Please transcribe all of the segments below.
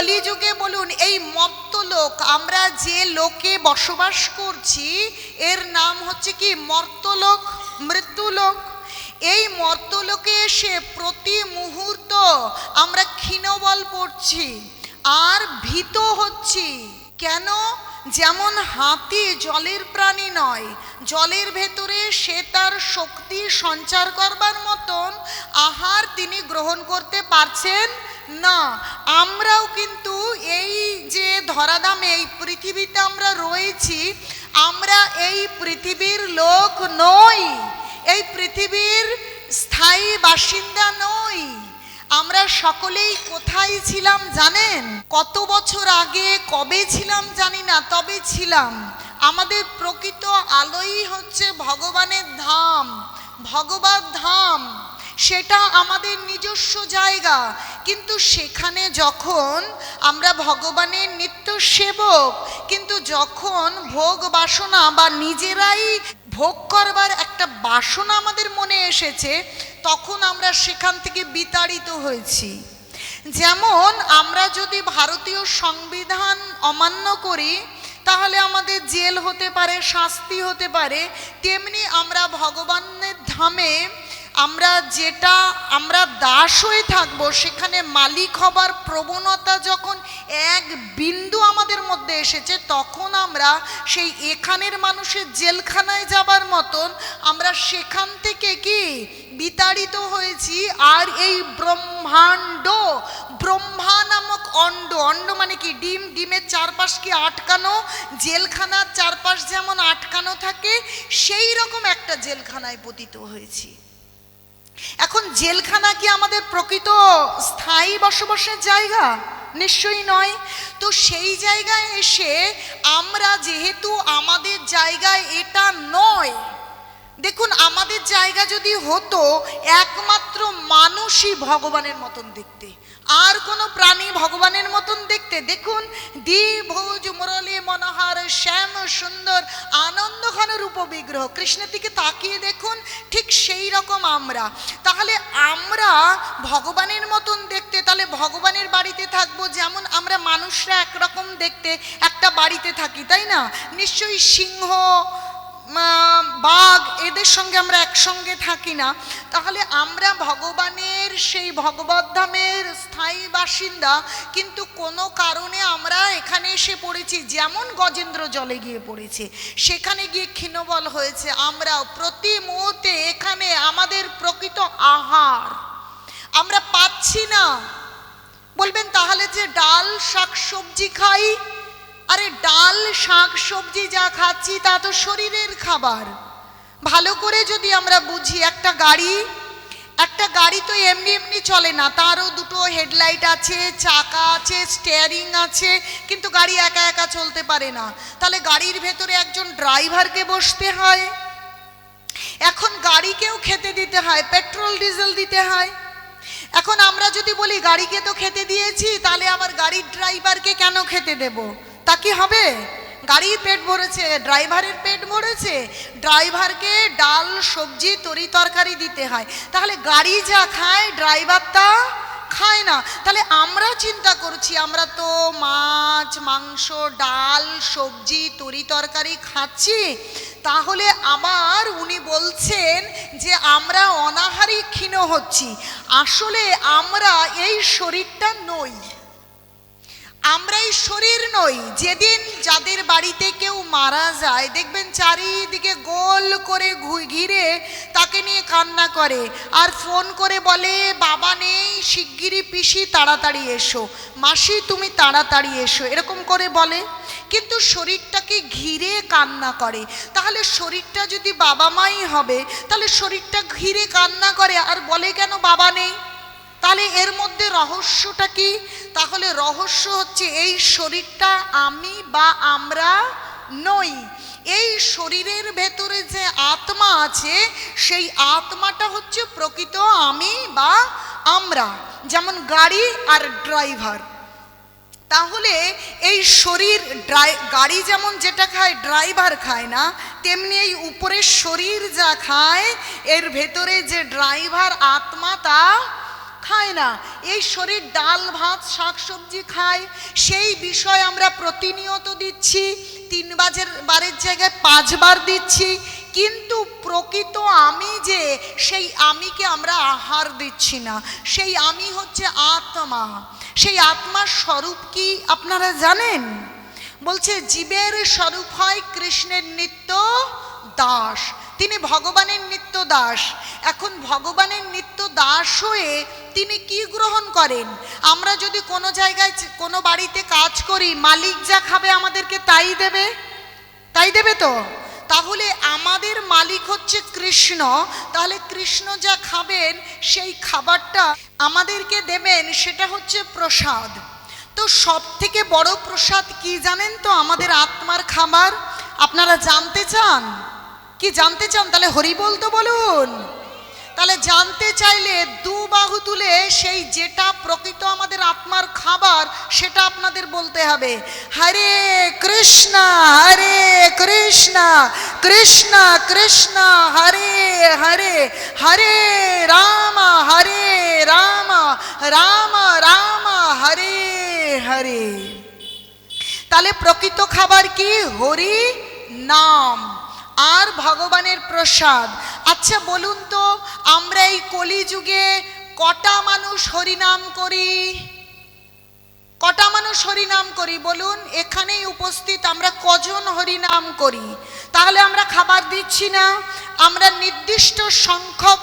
কলিযুগে বলুন, এই মত্ত লোক, আমরা যে লোকে বসবাস করছি, এর নাম হচ্ছে কি? মর্তলোক, মৃত্যুলোক। এই মর্তলোকে এসে প্রতি মুহূর্ত আমরা ক্ষীণবল পড়ছি, আর ভীত হচ্ছি। কেন? যেমন হাতি জলের প্রাণী নয়, জলের ভেতরে সে তার শক্তি সঞ্চার করবার মতন আহার তিনি গ্রহণ করতে পারছেন না, আমরাও কিন্তু এই যে ধরাধামে, এই পৃথিবীতে আমরা রয়েছি, আমরা এই পৃথিবীর লোক নই, এই পৃথিবীর স্থায়ী বাসিন্দা নই। আমরা সকলেই কোথায় ছিলাম জানেন? কত বছর আগে, কবে ছিলাম জানি না, তবে ছিলাম। আমাদের প্রকৃত আলোই হচ্ছে ভগবানের ধাম, ভগবত ধাম। সেটা আমাদের নিজস্ব জায়গা। কিন্তু সেখানে যখন আমরা ভগবানের নিত্য সেবক, কিন্তু যখন ভোগ বাসনা বা নিজেরাই ভোগ করবার একটা বাসনা আমাদের মনে এসেছে, তখন আমরা সেখান থেকে বিতাড়িত হয়েছি। যেমন আমরা যদি ভারতীয় সংবিধান অমান্য করি, তাহলে আমাদের জেল হতে পারে, শাস্তি হতে পারে, তেমনি আমরা ভগবানের আমরা যেটা, আমরা দাস হয়ে থাকব, সেখানে মালিক হবার প্রবণতা যখন এক বিন্দু আমাদের মধ্যে এসেছে, তখন আমরা সেই এখানের মানুষের জেলখানায় যাবার মতন আমরা সেখান থেকে কি বিতাড়িত হয়েছি, আর এই ব্রহ্মাণ্ড, ব্রহ্মা নামক অণ্ড অণ্ড মানে কি ডিম, ডিমের চারপাশ কি আটকানো, জেলখানার চারপাশ যেমন আটকানো থাকে, সেই রকম একটা জেলখানায় পতিত হয়েছি। এখন জেলখানা কি আমাদের প্রকৃত স্থায়ী বসবাসের জায়গা? নিশ্চয়ই নয়। তো সেই জায়গায় এসে আমরা যেহেতু আমাদের জায়গায় এটা নয়, দেখুন আমাদের জায়গা যদি হতো একমাত্র মানুষই ভগবানের মতন দেখতে। আর কোনো প্রাণী ভগবানের মতন দেখতে। দেখুন, দ্বিভুজ মুরলী মনোহর, শ্যাম সুন্দর আনন্দ ঘন রূপ বিগ্রহ। কৃষ্ণের দিকে তাকিয়ে দেখুন, ঠিক সেই রকম আমরা। তাহলে আমরা ভগবানের মতন দেখতে, তাহলে ভগবানের বাড়িতে থাকব যেমন আমরা মানুষরা একরকম দেখতে, একটা বাড়িতে থাকি, তাই না? নিশ্চয়ই সিংহ বাঘ এদের সঙ্গে আমরা একসঙ্গে থাকি না। তাহলে আমরা ভগবানের সেই ভগবত ধামের স্থায়ী বাসিন্দা, কিন্তু কোনো কারণে আমরা এখানে এসে পড়েছি, যেমন গজেন্দ্র জলে গিয়ে পড়েছে। সেখানে গিয়ে ক্ষীণবল হয়েছে আমরা প্রতি মুহূর্তে এখানে আমাদের প্রকৃত আহার। আমরা পাচ্ছি না। বলবেন তাহলে যে ডাল, শাক, সবজি খাই আরে ডাল, শাক, সবজি যা খাচ্ছি তা তো শরীরের খাবার। ভালো করে যদি আমরা বুঝি, একটা গাড়ি একটা গাড়ি তো এমনি এমনি চলে না, তারও দুটো হেডলাইট আছে, চাকা আছে স্টিয়ারিং আছে, কিন্তু গাড়ি একা একা চলতে পারে না। তাহলে গাড়ির ভেতরে একজন ড্রাইভারকে বসতে হয়। এখন গাড়িকেও খেতে দিতে হয়, পেট্রোল, ডিজেল দিতে হয়। এখন আমরা যদি বলি, গাড়িকে তো খেতে দিয়েছি, তাহলে আবার গাড়ির ড্রাইভারকে কেন খেতে দেব? তা কি হবে? গাড়ির পেট ভরেছে ড্রাইভারের পেট ভরেছে ড্রাইভারকে ডাল, সবজি, তরি তরকারি দিতে হয়। তাহলে গাড়ি যা খায়, ড্রাইভার তা খায় না। তাহলে আমরা চিন্তা করছি, আমরা তো মাছ, মাংস, ডাল, সবজি, তরি তরকারি খাচ্ছি। তাহলে আবার উনি বলছেন যে আমরা অনাহারি ক্ষীণ হচ্ছি। আসলে আমরা এই শরীরটা নই। আমরা এই শরীর নই। যেদিন যাদের বাড়িতে কেউ মারা যায়, দেখবেন চারিদিকে গোল করে ঘিরে তাকে নিয়ে কান্না করে আর ফোন করে বলে, বাবা নেই, শিগগিরই পিসি, তাড়াতাড়ি এসো। মাসি, তুমি তাড়াতাড়ি এসো। এরকম করে বলে। কিন্তু শরীরটাকে ঘিরে কান্না করে। তাহলে শরীরটা যদি বাবা মাই হবে, তাহলে শরীরটা ঘিরে কান্না করে আর বলে কেন বাবা নেই? তাহলে এর মধ্যে রহস্যটা কি? তাহলে রহস্য হচ্ছে এই শরীরটা আমি বা আমরা নই। এই শরীরের ভেতরে যে আত্মা আছে, সেই আত্মাটা হচ্ছে প্রকৃত আমি বা আমরা, যেমন গাড়ি আর ড্রাইভার। তাহলে এই শরীর ড্রাই, গাড়ি যেমন যেটা খায়, ড্রাইভার খায় না, তেমনি এই উপরের শরীর যা খায়, এর ভেতরে যে ড্রাইভার আত্মা তা খায় না। এই শরীর ডাল, ভাত, শাকসবজি খায়। সেই বিষয় আমরা প্রতিনিয়ত দিচ্ছি। তিন বাজের, বারের জায়গায় পাঁচবার দিচ্ছি। কিন্তু প্রকৃত আমি যে, সেই আমিকে আমরা আহার দিচ্ছি না। সেই আমি হচ্ছে আত্মা। সেই আত্মার স্বরূপ কি আপনারা জানেন? বলছে, জীবের স্বরূপ হয় কৃষ্ণের নিত্য দাস। তিনি ভগবানের নিত্য দাস। এখন ভগবানের নিত্য দাস হয়ে তিনি কি গ্রহণ করেন? আমরা যদি কোনো জায়গায় কোনো বাড়িতে কাজ করি, মালিক যা খাবে আমাদেরকে তাই দেবে? তাই দেবে তো? তাহলে আমাদের মালিক হচ্ছে কৃষ্ণ। তাহলে কৃষ্ণ যা খাবেন, সেই খাবারটা আমাদেরকে দেবেন, সেটা হচ্ছে প্রসাদ। তো সব থেকে বড় প্রসাদ কি জানেন তো? আমাদের আত্মার খাবার। আপনারা জানতে চান? কি জানতে চান, তাহলে হরি বলতো বলুন। তাহলে জানতে চাইলে দু বাহু তুলে সেই যেটা প্রকৃত আমাদের আত্মার খাবার, সেটা আপনাদের বলতে হবে। হরে কৃষ্ণ হরে কৃষ্ণ কৃষ্ণ কৃষ্ণ, হরে হরে হরে রাম হরে রাম রাম রাম, হরে হরে। তাহলে প্রকৃত খাবার কি? হরি নাম। আর ভগবানের প্রসাদ। আচ্ছা বলুন তো, আমরা এই কলিযুগে কটা মানুষ হরিনাম করি? কটা মানুষ হরিনাম করি? বলুন, এখানেই উপস্থিত আমরা কজন হরিনাম করি? তাহলে আমরা খাবার দিচ্ছি না। আমরা নির্দিষ্ট সংখ্যক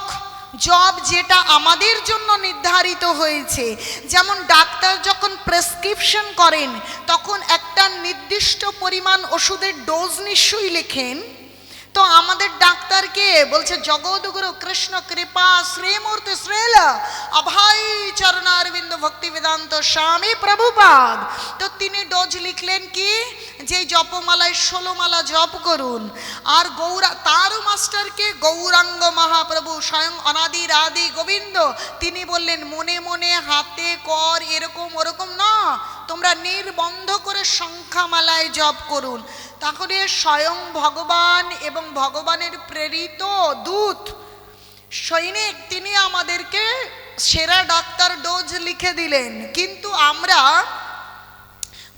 জব যেটা আমাদের জন্য নির্ধারিত হয়েছে। যেমন ডাক্তার যখন প্রেসক্রিপশন করেন, তখন একটা নির্দিষ্ট পরিমাণ ওষুধের ডোজ নিশ্চয়ই লেখেন। তো আমাদের ডাক্তারকে বলছে, জগৎগুরু কৃষ্ণ কৃপা, শ্রীমূর্তি শ্রেল অভাই চরণারবিন্দ ভক্তি বেদান্ত স্বামী প্রভুপাদ। তো তিনি ডোজ লিখলেন কি? যে জপমালায় ষোলো মালা জপ করুন। আর গৌরা, তার মাস্টারকে গৌরাঙ্গ মহাপ্রভু স্বয়ং অনাদির আদি গোবিন্দ, তিনি বললেন, মনে মনে হাতে কর, এরকম ওরকম না। তোমরা নির্বন্ধ করে সংখ্যামালায় জপ করুন। তাহলে স্বয়ং ভগবান এবং ভগবানের প্রেরিত দূত সৈনিক, তিনি আমাদেরকে সেরা ডাক্তার ডোজ লিখে দিলেন। কিন্তু আমরা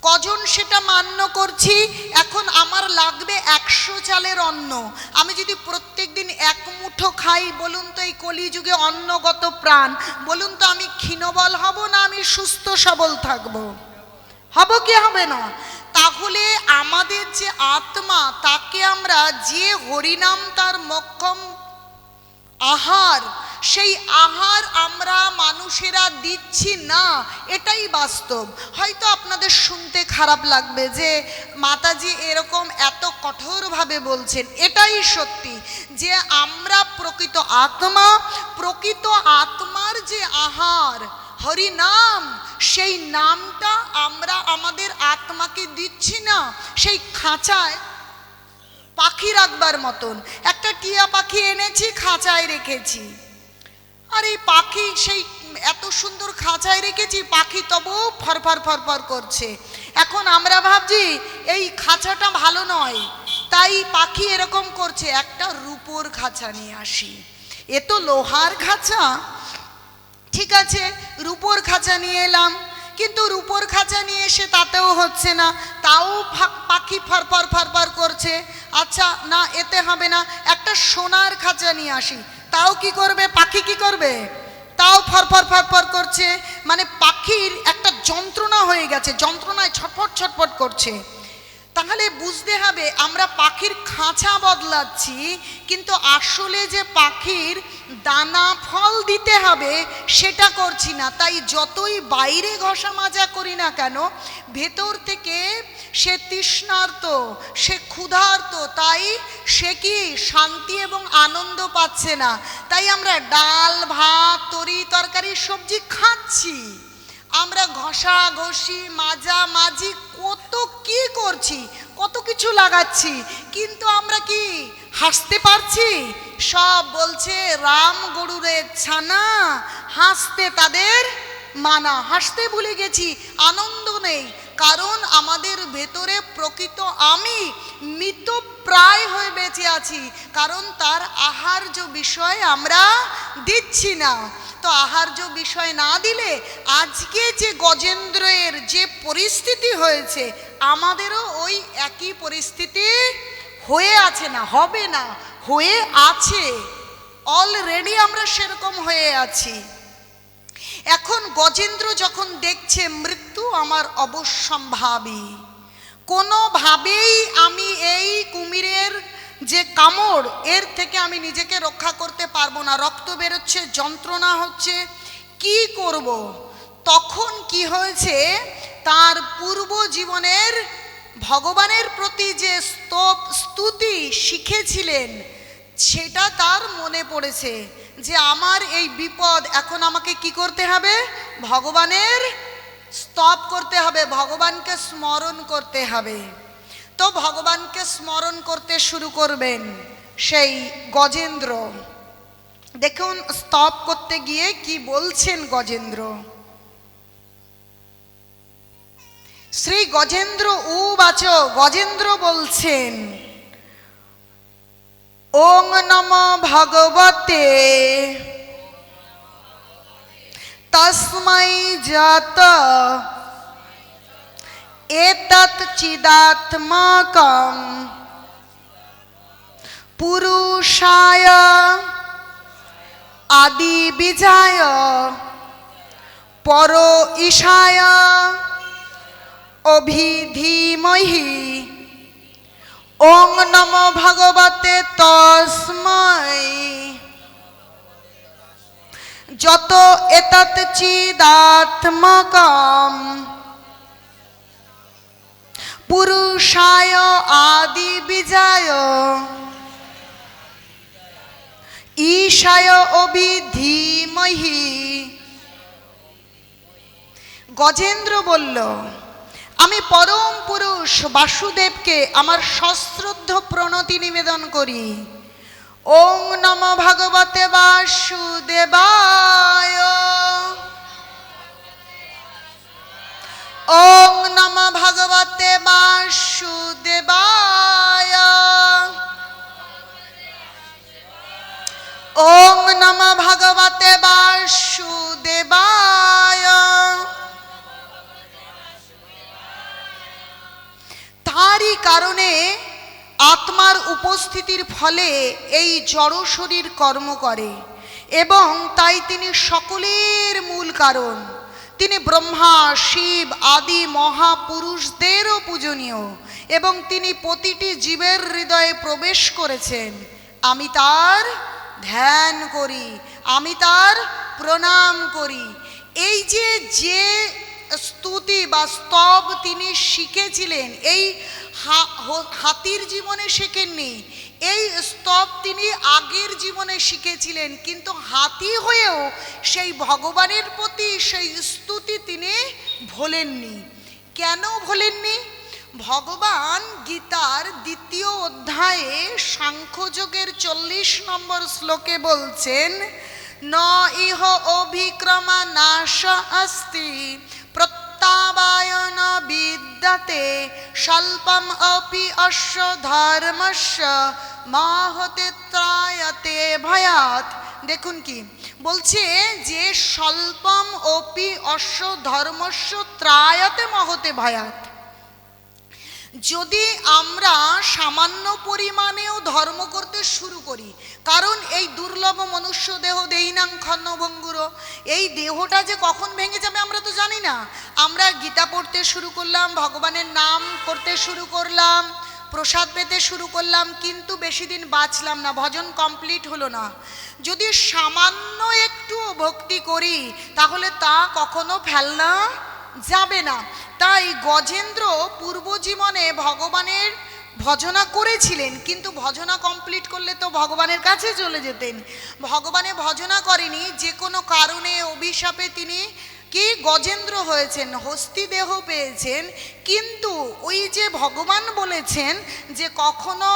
কজন সেটা মান্য করছি? এখন আমার লাগবে একশো চালের অন্ন। আমি যদি প্রত্যেক দিন এক মুঠো খাই, বলুন তো এই কলিযুগে অন্নগত প্রাণ, বলুন তো আমি ক্ষীণবল হব না আমি সুস্থ সবল থাকব? হব কি হবে না? তাহলে আমাদের যে আত্মা, তাকে আমরা যে হরিনাম তার মক্ষম আহার, সেই আহার আমরা মানুষেরা দিচ্ছি না, এটাই বাস্তব। হয়তো আপনাদের শুনতে খারাপ লাগবে যে মাতাজি এরকম এত কঠোরভাবে বলছেন। এটাই সত্যি যে আমরা প্রকৃত আত্মা, প্রকৃত আত্মার যে আহার হরি নাম সেই নামটা আমরা আমাদের আত্মাকে দিচ্ছি না, সেই খাঁচায় পাখি রাখবার মতন। একটা টিয়া পাখি এনেছি, খাঁচায় রেখেছি। আর এই পাখি, সেই এত সুন্দর খাঁচায় রেখেছি, পাখি তবুও ফরফর ফরফর করছে। এখন আমরা ভাবছি, এই খাঁচাটা ভালো নয়, তাই পাখি এরকম করছে, একটা রূপোর খাঁচা নিয়ে আসি। এ তো লোহার খাঁচা ঠিক আছে, রূপোর খাঁচা নিয়ে এলাম। কিন্তু রূপোর খাঁচা নিয়ে এসে তাতেও হচ্ছে না। তাও পাখি ফরফর ফরফর করছে। আচ্ছা না, এতে হবে না। একটা সোনার খাঁচা নিয়ে আসি। তাও কি করবে? পাখি কি করবে? তাও ফরফর ফরফর করছে। মানে পাখির একটা যন্ত্রণা হয়ে গেছে। যন্ত্রণায় ছটফট ছটফট করছে। তাহলে বুঝতে হবে, আমরা পাখির খাঁচা বদলাচ্ছি, কিন্তু আসলে যে পাখির দানা ফল দিতে হবে, সেটা করছি না। তাই যতই বাইরে ঘষা মাজা করি না কেন, ভেতর থেকে সে তৃষ্ণার্ত, সে ক্ষুধার্ত, তাই সে কি শান্তি এবং আনন্দ পাচ্ছে না। তাই আমরা ডাল, ভাত, তরি, তরকারি, সবজি খাচ্ছি। আমরা ঘষা ঘষি, মাজা মাজি কত কি করছি, কত কিছু লাগাচ্ছি, কিন্তু আমরা কি হাসতে পারছি? সব বলছে রাম গরুরের ছানা, হাসতে তাদের মানা। হাসতে ভুলে গেছি, আনন্দ নেই। কারণ আমাদের ভেতরে প্রকৃত আমি মৃত প্রায় হয়ে বেঁচে আছি, কারণ তার আহার্য বিষয় আমরা দিচ্ছি না। তো আহার্য বিষয় না দিলে আজকে যে গজেন্দ্রের যে পরিস্থিতি হয়েছে, আমাদেরও ওই একই পরিস্থিতি হয়ে আছে না, হবে না, হয়ে আছে। অলরেডি আমরা সেরকম হয়ে আছি। এখন গজেন্দ্র যখন দেখছে মৃত্যু আমার অবশ্যম্ভাবী। কোনোভাবেই আমি এই কুমিরের যে কামড়, এর থেকে আমি নিজেকে রক্ষা করতে পারব না। রক্ত বেরোচ্ছে, যন্ত্রণা হচ্ছে। কি করব? তখন কি হয়েছে? তার পূর্ব জীবনের ভগবানের প্রতি যে স্তুতি শিখেছিলেন, সেটা তার মনে পড়েছে। যে আমার এই বিপদ এখন আমাকে কি করতে হবে? ভগবানের স্তব করতে হবে, ভগবানকে স্মরণ করতে হবে। তো ভগবানকে স্মরণ করতে শুরু করবেন সেই গজেন্দ্র। দেখুন, স্তব করতে গিয়ে কি বলছেন গজেন্দ্র? শ্রী গজেন্দ্র উবাচ, গজেন্দ্র বলছেন ওং নম ভগবতে। তস্मै জাত এতৎ চিদাত্মকম। পুরুষায় আদি বিজায়। পর ঈশায়। অভিধীমহি। ওং নম ভগবতে তস্মৈ। যত এতৎ চিদাত্মকম পুরুষায় আদি বিজয় ঈশায় অভিধীমহি। গজেন্দ্র বলল আমি পরম পুরুষ বাসুদেবকে আমার সশ্রদ্ধ প্রণতি নিবেদন করি। ওং নম ভগবতে বাসুদেবায় ফলে এই জড় শরীর কর্ম করে এবং তাই তিনি সকলের মূল কারণ। তিনি ব্রহ্মা, শিব, আদি, মহাপুরুষদেরও পূজনীয় এবং তিনি প্রতিটি জীবের হৃদয়ে প্রবেশ করেছেন। আমি তার ধ্যান করি, আমি তার প্রণাম করি। এই যে যে স্তুতি বা স্তব তিনি শিখেছিলেন, এই হাতির জীবনে শেখেননি এই স্তব তিনি আগের জীবনে শিখেছিলেন, কিন্তু হাতি হয়েও সেই ভগবানের প্রতি সেই স্তুতি তিনি ভোলেননি। কেন ভোলেননি? ভগবান গীতার দ্বিতীয় অধ্যায়ে সাংখ্যযোগের চল্লিশ নম্বর শ্লোকে বলছেন, ন ইহ অভিক্রমা নাশ অস্তি প্রত্যাবায়ন বিদ্যতে স্বল্পম অপি অশ্ব ধর্মস্য মাহতে ত্রায়তে ভয়াত দেখুন কি বলছে যে স্বল্পম অপি অশ্ব ধর্মস্য ত্রায়তে মহতে ভয়াত যদি আমরা সামান্য পরিমাণেও ধর্ম করতে শুরু করি, কারণ এই দুর্লভ মনুষ্য দেহ দেইনাং খন্নভঙ্গুর এই দেহটা যে কখন ভেঙে যাবে আমরা তো জানি না। আমরা গীতা পড়তে শুরু করলাম, ভগবানের নাম করতে শুরু করলাম, প্রসাদ পেতে শুরু করলাম, কিন্তু বেশি দিন বাঁচলাম না, ভজন কমপ্লিট হলো না। যদি সামান্য একটু ভক্তি করি, তাহলে তা কখনো ফেলনা যাবে না। তাই গজেন্দ্র পূর্বজীবনে ভগবানের ভজনা করেছিলেন, কিন্তু ভজনা কমপ্লিট করলে তো ভগবানের কাছে চলে যেতেন। ভগবানে ভজনা করেনি, যে কোনো কারণে অভিশাপে তিনি কি গজেন্দ্র হয়েছেন হস্তি দেহ পেয়েছেন, কিন্তু ওই যে ভগবান বলেছেন যে কখনো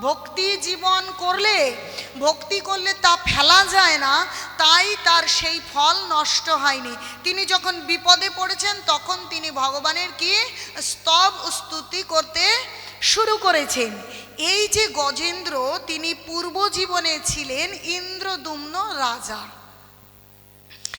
ভক্তি জীবন করলে, ভক্তি করলে তা ফেলা যায় না, তাই তার সেই ফল নষ্ট হয়নি। তিনি যখন বিপদে পড়েছেন, তখন তিনি ভগবানের কি? স্তব স্তুতি করতে শুরু করেছেন। এই যে গজেন্দ্র, তিনি পূর্ব জীবনে ছিলেন ইন্দ্রদুম্ন রাজা।